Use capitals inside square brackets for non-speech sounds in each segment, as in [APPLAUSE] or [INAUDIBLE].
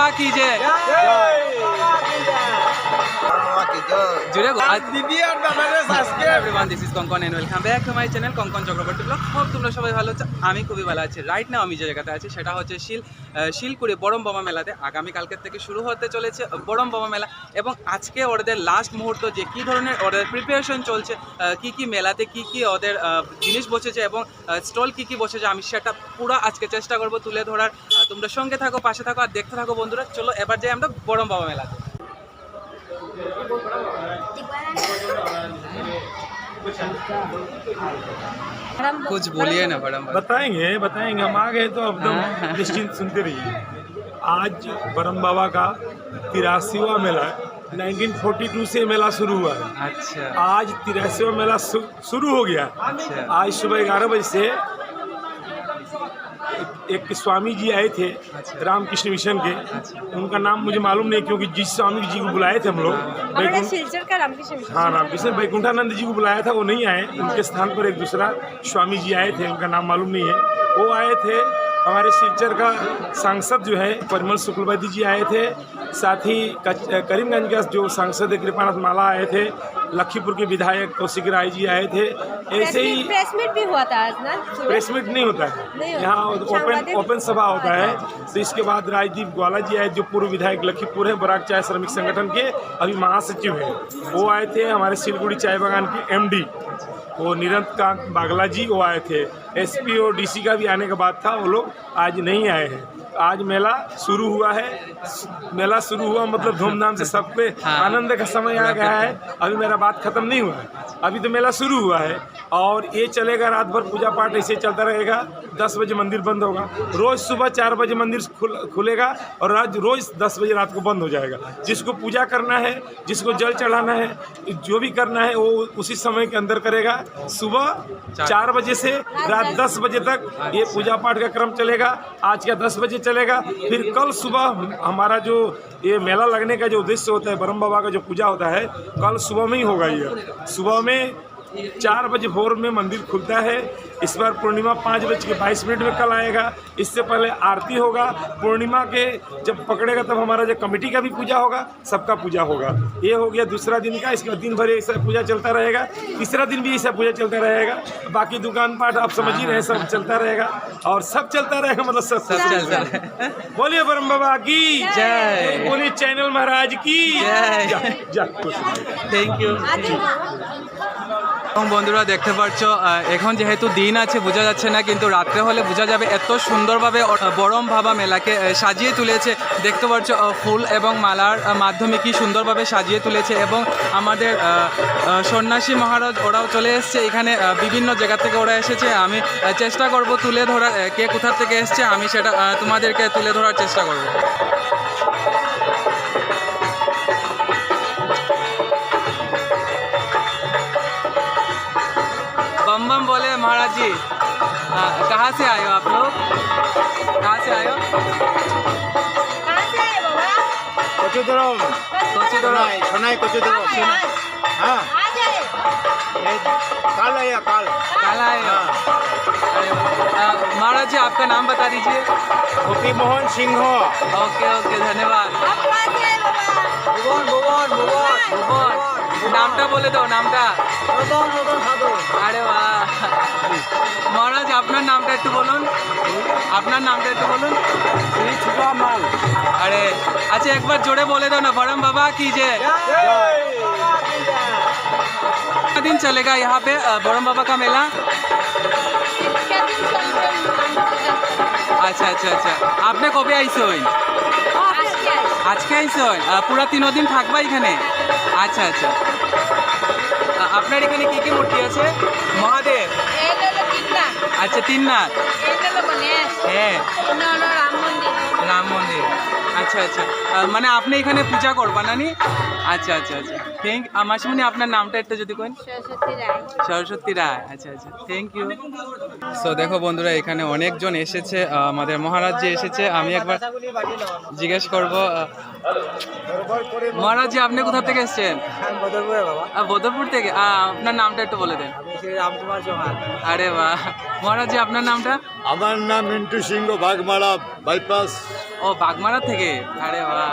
বাবা কি যে জুড়ে দিদি আর দাদারে subscribe everyone this is Kankan and welcome back to my channel Kankan Chakraborty vlog hope তোমরা সবাই ভালো আছো। আমি খুবই ভালো আছি। রাইট নাও আমি যে জায়গাতে আছি সেটা হচ্ছে শিল শিলকুড়ি বড়ম বাবা মেলাতে। আগামীকালকের থেকে শুরু হতে চলেছে বড়ম বাবা মেলা এবং আজকে ওদের লাস্ট মুহূর্ত যে কী ধরনের ওদের প্রিপারেশন চলছে কি কি মেলাতে কি কি ওদের জিনিস বসেছে এবং স্টল কি কি বসেছে আমি সেটা পুরো আজকে চেষ্টা করব তুলে ধরার। তোমরা সঙ্গে থাকো পাশে থাকো আর দেখতে থাকো বন্ধুরা চলো এবার যাই আমরা বড়ম বাবা মেলাতে कुछ बोलिए ना बड़म बाबा। बताएंगे बताएंगे हम आ गए तो हाँ। एकदम निश्चिंत सुनते रहिए आज बरम बाबा का तिरासीवा मेला है 1942 से मेला शुरू हुआ है अच्छा आज तिरासीवा मेला शु- शुरू हो गया है अच्छा आज सुबह ग्यारह बजे से एक- स्वामी जी आए थे। रामकृष्ण मिशन के। उनका नाम मुझे मालूम नहीं क्योंकि जिस स्वामी जी को बुलाए थे हम लोग हाँ रामकृष्ण वैकुंठानंद जी को बुलाया था वो नहीं आए उनके स्थान पर एक दूसरा स्वामी जी आए थे उनका नाम मालूम नहीं है वो आए थे हमारे सिलचर का सांसद जो है परिमल शुक्लवैद्य जी आए थे साथ ही करीमगंज का जो सांसद है कृपानाथ माला आए थे लखीपुर के विधायक कौशिक राय जी आए थे ऐसे ही प्रेस मीट भी हुआ था आज ना? प्रेस मीट नहीं होता है। यहाँ ओपन ओपन सभा होता है। तो इसके बाद राजदीप ग्वाला जी आए जो पूर्व विधायक लखीपुर है बराक चाय श्रमिक संगठन के अभी महासचिव हैं। वो आए थे हमारे सिलगुड़ी चाय बागान के एमडी वो निरंत कांत बागला जी वो आए थे। एसपी और डीसी का भी आने का बात था वो लोग आज नहीं आए हैं। आज मेला शुरू हुआ है। मेला शुरू हुआ मतलब धूमधाम से सब पे हाँ। आनंद का समय आ गया है। अभी मेरा बात खत्म नहीं हुआ। है अभी तो मेला शुरू हुआ है। और ये चलेगा रात भर पूजा पाठ ऐसे चलता रहेगा। दस बजे मंदिर बंद होगा। रोज सुबह चार बजे मंदिर खुल, खुलेगा और रात रोज दस बजे रात को बंद हो जाएगा। जिसको पूजा करना है जिसको जल चढ़ाना है जो भी करना है वो उसी समय के अंदर करेगा। सुबह चार बजे से रात दस बजे तक ये पूजा पाठ का क्रम चलेगा। आज का दस बजे चलेगा। फिर कल सुबह हमारा जो ये मेला लगने का जो उद्देश्य होता है, ब्रह्म बाबा का जो पूजा होता है, कल सुबह में ही होगा ये। सुबह में चार बजे भोर में मंदिर खुलता है। इस बार पूर्णिमा पाँच बज के बाईस मिनट में कल आएगा। इससे पहले आरती होगा। पूर्णिमा के जब पकड़ेगा तब हमारा जो कमेटी का भी पूजा होगा सबका पूजा होगा। ये हो गया दूसरा दिन का। इसके दिन भर ऐसा पूजा चलता रहेगा। तीसरा दिन भी ऐसा पूजा चलता रहेगा। बाकी दुकान पाठ आप समझ ही रहे सब चलता रहेगा। और सब चलता रहेगा मतलब सब सब चलता रहे बोलिए ब्रह्म बाबा की। जय। बोलिए चैनल महाराज की। जय। जा, कुछ এবং বন্ধুরা দেখতে পাচ্ছ এখন যেহেতু দিন আছে, বোঝা যাচ্ছে না, কিন্তু রাত্রে হলে বোঝা যাবে এত সুন্দরভাবে বরম ভাবা মেলাকে সাজিয়ে তুলেছে। দেখতে পাচ্ছ ফুল এবং মালার মাধ্যমে কি সুন্দরভাবে সাজিয়ে তুলেছে এবং আমাদের সন্ন্যাসী মহারাজ, ওরাও চলে এসছে। এখানে বিভিন্ন জায়গা থেকে ওরা এসেছে। আমি চেষ্টা করব তুলে ধরার কে কোথা থেকে এসছে, আমি সেটা তোমাদেরকে তুলে ধরার চেষ্টা করব। जी। हाँ, कहाँ से आए हो आप लोग? कहाँ से आए हो? महाराज जी आपका नाम बता दीजिए। गोपी मोहन सिंह ओके ओके धन्यवाद। भुवन भुवन भुवन। भुवन। নামটা বলে দাও নামটা। আরে বাহ। মহারাজ আপনার নামটা একটু বলুন। আপনার নামটা একটু বলুন। আরে আচ্ছা একবার জোরে বলে দাও না বরম বাবা কি যে। দিন চলে গা ইহা পে বরম বাবা কা মেলা। আচ্ছা আচ্ছা আচ্ছা। আপনি কবে আইসই আজকে আইসই পুরা তিন দিন থাকবা এখানে? আচ্ছা আচ্ছা। আপনার এখানে কি কি মূর্তি আছে? মহাদেব? আচ্ছা তিন নাথ হ্যাঁ।, হ্যাঁ। রাম মন্দির। আচ্ছা আচ্ছা। মানে আপনি এখানে পূজা করবা নানি আচ্ছা আচ্ছা আচ্ছা। থ্যাংক মাসিমণি আপনার নামটা একটু যদি কেন সরস্বতী রায়। সরস্বতী রায়। আচ্ছা আচ্ছা। থ্যাংক ইউ সো দেখো বন্ধুরা এখানে অনেকজন এসেছে। আমাদের মহারাজ জি এসেছে আমি একবার জিজ্ঞেস করব মহারাজ জি আপনি কোথা থেকে এসেছেন? বদরপুরে বদরপুর থেকে? আপনার নামটা একটু বলে দেন। রামকুমার চৌহান। আরে বাহ। মহারাজ জি আপনার নামটা? আমার নাম মিন্টু সিংহ বাগমারা বাইপাস। ও বাগমারা থেকে আরে বাহ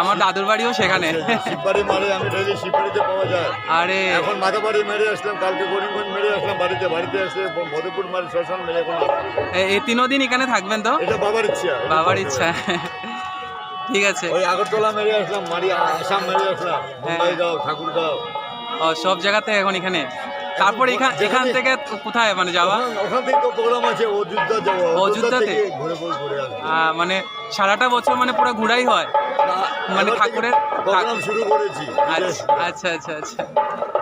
আমার দাদুর বাড়িও সেখানে। শিববাড়ি মারে আমি ডেলি শিববাড়িতে পাওয়া যায়। আরে। এখন মাথাবাড়ি মেরে আসলাম কালকে করিমগঞ্জ মেরে আসলাম বাড়িতে বাড়িতে এসে মধুপুর মারি শ্মশান মেরে এখন এই তিনও দিন এখানে থাকবেন তো? এটা বাবার ইচ্ছা বাবার ইচ্ছা। ঠিক আছে। ওই আগরতলা মেরে আসলাম মারি আসাম মেরে আসলাম মুম্বাই যাও ঠাকুর ও সব জায়গাতে এখন এখানে? তারপর এখান এখান থেকে কোথায় মানে যাওয়া? ওখান- থেকে প্রোগ্রাম আছে অযোধ্যা যাওয়া। অযোধ্যাতে? ঘুরে ঘুরে মানে সারাটা বছর মানে পুরো ঘোরাই হয়? মানে ঠাকুরের- প্রোগ্রাম শুরু করেছি আচ্ছা আচ্ছা আচ্ছা।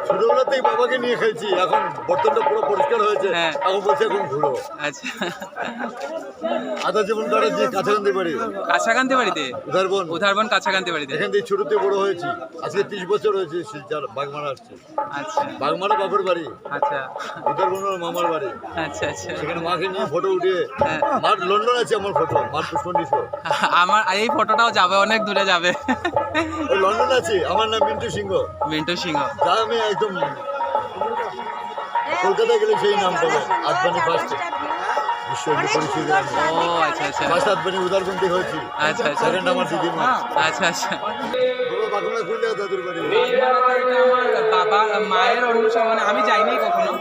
ছোটবেলাতেই বাবাকে নিয়ে খেলছি এখন বর্তমানটা পুরো পরিষ্কার হয়েছে হ্যাঁ। এখন বলছে এখন ঘুরো। আচ্ছা। আধা জীবন কাটাচ্ছি কাছাকাছি বাড়ি। কাছাকান্তি বাড়িতে? উদারবন উধারবন কাছাকান্তি বাড়িতে? এখান থেকে ছোটতে বড় হয়েছি আজকে ত্রিশ বছর হয়েছে শিলচর বাগমারা আসছে। আচ্ছা। বাগমারা বাপের বাড়ি। আচ্ছা। উদারবন আমার মামার বাড়ি। আচ্ছা আচ্ছা। সেখানে মাকে নিয়ে ফটো উঠিয়ে হ্যাঁ। মার লন্ডন আছে আমার ফটো মার পুষ্পন্ডি আমার এই ফটোটাও যাবে অনেক দূরে যাবে। লন্ডন আছে আমার নাম মিন্টু সিংহ। মিন্টু সিংহ। যা আমি একদম কলকাতায় গেলে সেই নাম পাবে আদবানি ফার্স্ট বিশ্ব আচ্ছা আচ্ছা ফার্স্ট আদবানি উদারবন থেকে হয়েছি আচ্ছা আচ্ছা। সেকেন্ড আমার দিদির আচ্ছা আচ্ছা। বাড়ি। আমার বাবা মায়ের অনুষ্ঠান মানে আমি যাইনি কখনো।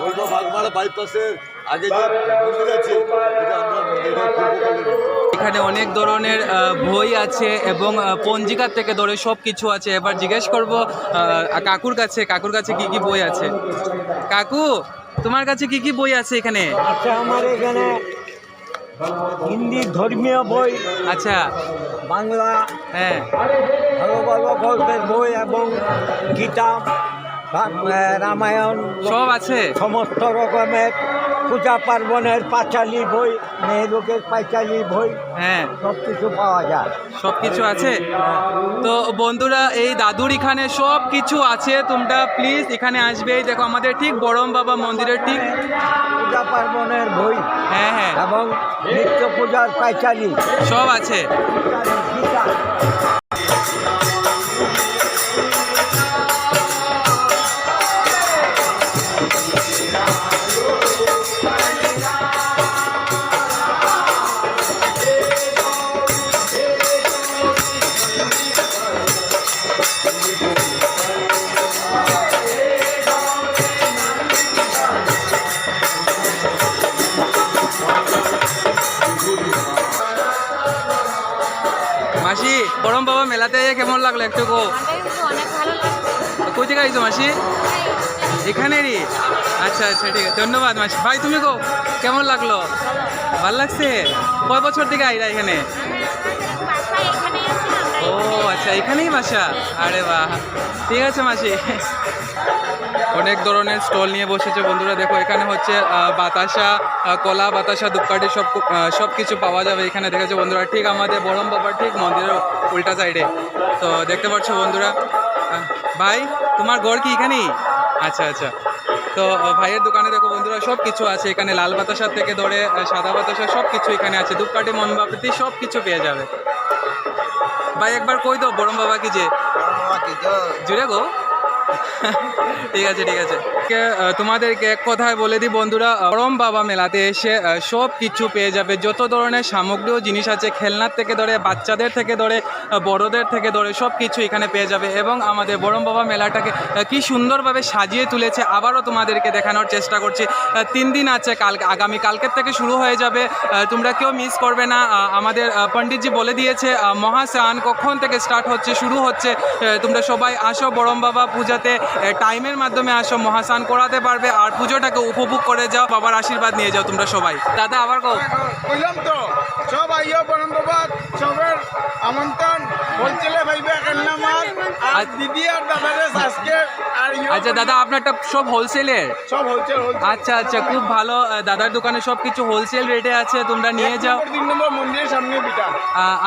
বলব বাগমারা বাইপাসের আগে যে মন্দির আছে এটা আমরা এটা পূর্বকালের এখানে অনেক ধরনের বই আছে এবং পঞ্জিকার থেকে ধরে সব কিছু আছে। এবার জিজ্ঞেস করব কাকুর কাছে কাকুর কাছে কি কি বই আছে? কাকু তোমার কাছে কি কি বই আছে এখানে? আচ্ছা আমার এখানে হিন্দি ধর্মীয় বই আচ্ছা। বাংলা হ্যাঁ। ভালো ভালো গল্পের বই এবং গীতা রামায়ণ সব আছে? সমস্ত রকমের। পূজা পার্বণের পাঁচালি বই মেহলুকের পাঁচালি বই হ্যাঁ। সব কিছু পাওয়া যায়। সব কিছু আছে? তো বন্ধুরা এই দাদুর এখানে সব কিছু আছে। তোমরা প্লিজ এখানে আসবে। দেখো আমাদের ঠিক বড়ম বাবা মন্দিরের ঠিক পূজা পার্বণের বই হ্যাঁ হ্যাঁ। এবং নিত্য পূজার পাঁচালি। সব আছে। বড়ম বাবা মেলাতে কেমন লাগল একটু গো কোথায় গাইছো মাসি? এখানেরই? আচ্ছা আচ্ছা ঠিক আছে। ধন্যবাদ মাসি। ভাই তুমি গো কেমন লাগল? ভালো লাগছে? কয় বছর থেকে আইরা এখানে? ও আচ্ছা এখানেই বাসা আরে বাহ। ঠিক আছে মাসি। অনেক ধরনের স্টল নিয়ে বসেছে বন্ধুরা। দেখো, এখানে হচ্ছে বাতাসা কলা, বাতাসা, ধূপকাঠি সব সব কিছু পাওয়া যাবে এখানে। দেখেছ বন্ধুরা? ঠিক আমাদের বরম বাবার ঠিক মন্দিরের উল্টা সাইডে তো দেখতে পাচ্ছ বন্ধুরা? ভাই, তোমার ঘর কি এখানেই? আচ্ছা আচ্ছা। তো ভাইয়ের দোকানে দেখো বন্ধুরা, সব কিছু আছে। এখানে লাল বাতাসার থেকে ধরে সাদা বাতাসা সব কিছু এখানে আছে। ধূপকাঠি মনবাপতি সব কিছু পেয়ে যাবে। ভাই একবার কই দাও বরম বাবা কি যে জুড়ে গো। [LAUGHS] ঠিক আছে ঠিক আছে। তোমাদেরকে এক কথায় বলে দিই, বন্ধুরা পরম বাবা মেলাতে এসে সব কিছু পেয়ে যাবে। যত ধরনের সামগ্রী ও জিনিস আছে, খেলনার থেকে ধরে, বাচ্চাদের থেকে ধরে বড়দের থেকে ধরে, সব কিছু এখানে পেয়ে যাবে এবং আমাদের বরম বাবা মেলাটাকে কি সুন্দরভাবে সাজিয়ে তুলেছে, আবারও তোমাদেরকে দেখানোর চেষ্টা করছি। তিন দিন আছে, কাল, আগামী কালকের থেকে শুরু হয়ে যাবে। তোমরা কেউ মিস করবে না। আমাদের পণ্ডিতজি বলে দিয়েছে মহাস্নান কখন থেকে স্টার্ট হচ্ছে, শুরু হচ্ছে তোমরা সবাই আসো বরম বাবা পূজাতে টাইমের মাধ্যমে আসো মহাসান করাতে পারবে, আর পুজোটাকে উপভোগ করে যাও, বাবার আশীর্বাদ নিয়ে যাও তোমরা সবাই। দাদা, আবার কো বললাম তো, সব আইও বরণ বাবা সবের আমন্ত্রণ হোলসেলে আচ্ছা। দিদি আপনারটা সব হোলসেলের সব হোলসেল আচ্ছা আচ্ছা খুব ভালো। দাদার দোকানে সব কিছু হোলসেল রেটে আছে তোমরা নিয়ে যাও। তিন নম্বর মন্দিরের সামনে বিটা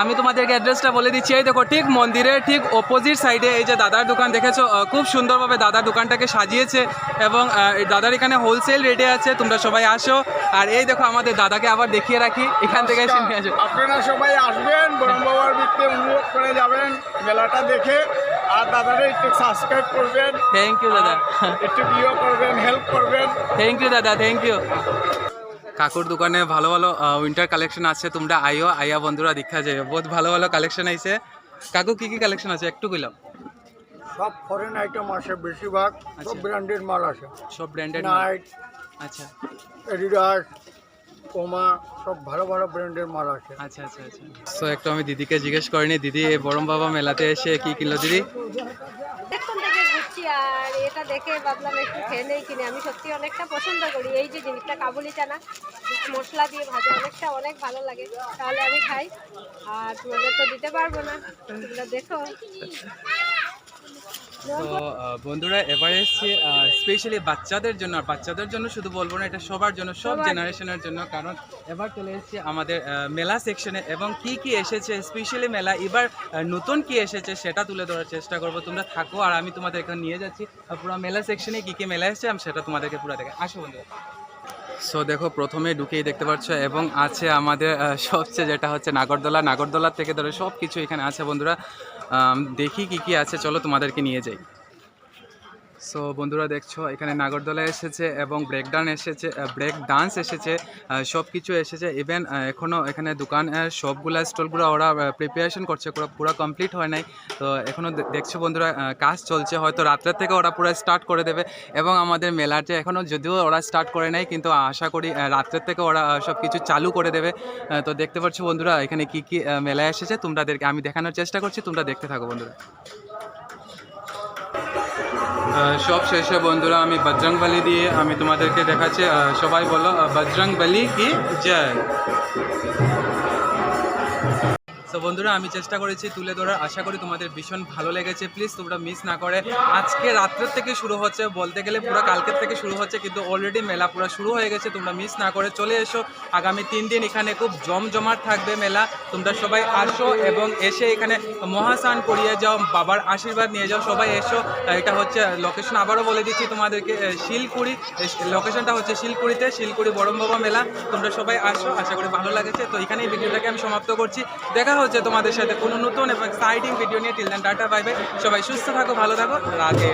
আমি তোমাদেরকে অ্যাড্রেসটা বলে দিচ্ছি। এই দেখো ঠিক মন্দিরের ঠিক অপোজিট সাইডে এই যে দাদার দোকান দেখেছ? খুব সুন্দরভাবে দাদার দোকানটাকে সাজিয়েছে এবং দাদার এখানে হোলসেল রেটে আছে তোমরা সবাই আসো। আর এই দেখো আমাদের দাদাকে আবার দেখিয়ে রাখি। এখান থেকে এসে নিয়ে আসো। আপনারা সবাই আসবেন বাবার বৃত্তে অনুরোধ করে যাবেন। মেলাটা দেখে আর দাদারে একটু সাবস্ক্রাইব করবেন। থ্যাংক ইউ দাদা। একটু করবেন হেল্প করবেন। থ্যাংক ইউ দাদা থ্যাংক ইউ কাকুর দোকানে ভালো ভালো উইন্টার কালেকশন আছে তোমরা আইও আইয়া বন্ধুরা দেখা যায় বহুত ভালো ভালো কালেকশন আইছে। কাকু কি কি কালেকশন আছে? একটু কইলাম। সব ফরেন আইটেম আছে বেশিরভাগ আচ্ছা। সব ব্র্যান্ডেড মাল আছে সব ব্র্যান্ডেড নাইট আচ্ছা। এডিডাস কোমা সব ভালো ভালো ব্র্যান্ডের মাল আসে আচ্ছা আচ্ছা আচ্ছা। সো একটু আমি দিদিকে জিজ্ঞেস করিনি। দিদি এই বরম বাবা মেলাতে এসে কি কিনলো দিদি? অনেকক্ষণ থেকে ঘুরছি আর এটা দেখে ভাবলাম একটু খেয়ে নেই কিনে। আমি সত্যি অনেকটা পছন্দ করি। এই যে জিনিসটা কাবুলি চানা মশলা দিয়ে ভাজা অনেকটা অনেক ভালো লাগে। তাহলে আমি খাই। আর তোমাদের তো দিতে পারব না। তোমরা দেখো। তো বন্ধুরা এবার এসছি স্পেশালি বাচ্চাদের জন্য আর বাচ্চাদের জন্য শুধু বলব না এটা সবার জন্য সব জেনারেশনের জন্য কারণ এবার চলে এসেছি আমাদের মেলা সেকশনে এবং কি কি এসেছে স্পেশালি মেলা এবার নতুন কি এসেছে সেটা তুলে ধরার চেষ্টা করব। তোমরা থাকো আর আমি তোমাদের এখানে নিয়ে যাচ্ছি আর পুরো মেলা সেকশনে কি কি মেলা এসেছে আমি সেটা তোমাদেরকে পুরো দেখে আসো বন্ধুরা। সো দেখো প্রথমে ঢুকেই দেখতে পাচ্ছ এবং আছে আমাদের সবচেয়ে যেটা হচ্ছে নাগরদোলা। নাগরদোলার থেকে ধরে সব কিছু এখানে আছে বন্ধুরা। দেখি কি কি আছে চলো তোমাদেরকে নিয়ে যাই। সো বন্ধুরা দেখছ, এখানে নাগরদোলা এসেছে এবং ব্রেক ডান এসেছে ব্রেক ডান্স এসেছে সব কিছু এসেছে। ইভেন এখনও এখানে দোকান সবগুলা স্টলগুলো ওরা প্রিপারেশন করছে, পুরো পুরো কমপ্লিট হয় নাই। তো এখনও দেখছ বন্ধুরা কাজ চলছে, হয়তো রাত্রের থেকে ওরা পুরো স্টার্ট করে দেবে। এবং আমাদের মেলাতে এখনও যদিও ওরা স্টার্ট করে নাই, কিন্তু আশা করি রাত্রের থেকে ওরা সব কিছু চালু করে দেবে। তো দেখতে পাচ্ছ বন্ধুরা, এখানে কি কি মেলায় এসেছে তোমাদেরকে আমি দেখানোর চেষ্টা করছি, তোমরা দেখতে থাকো বন্ধুরা। সব শেষে বন্ধুরা আমি বজরং বলি দিয়ে আমি তোমাদেরকে দেখাচ্ছি। সবাই বলো আহ, বজরং বলি কি? জয়। তো বন্ধুরা, আমি চেষ্টা করেছি তুলে ধরার। আশা করি তোমাদের ভীষণ ভালো লেগেছে। প্লিজ তোমরা মিস না করে। আজকে রাত্রের থেকে শুরু হচ্ছে, বলতে গেলে পুরো কালকের থেকে শুরু হচ্ছে, কিন্তু অলরেডি মেলা পুরো শুরু হয়ে গেছে। তোমরা মিস না করে চলে এসো। আগামী তিন দিন এখানে খুব জমজমাট থাকবে মেলা। তোমরা সবাই আসো এবং এসে এখানে মহাস্নান করিয়ে যাও, বাবার আশীর্বাদ নিয়ে যাও, সবাই এসো। এটা হচ্ছে লোকেশন আবারও বলে দিচ্ছি তোমাদেরকে শিলকুড়ি। লোকেশনটা হচ্ছে শিলকুড়িতে, শিলকুড়ি বরম বাবা মেলা। তোমরা সবাই আসো, আশা করি ভালো লাগেছে। তো এখানেই ভিডিওটাকে আমি সমাপ্ত করছি। দেখা হচ্ছে তোমাদের সাথে কোনো নতুন এবং এক্সাইটিং ভিডিও নিয়ে। Till then tata bye bye সবাই সুস্থ থাকো, ভালো থাকো। রাধে।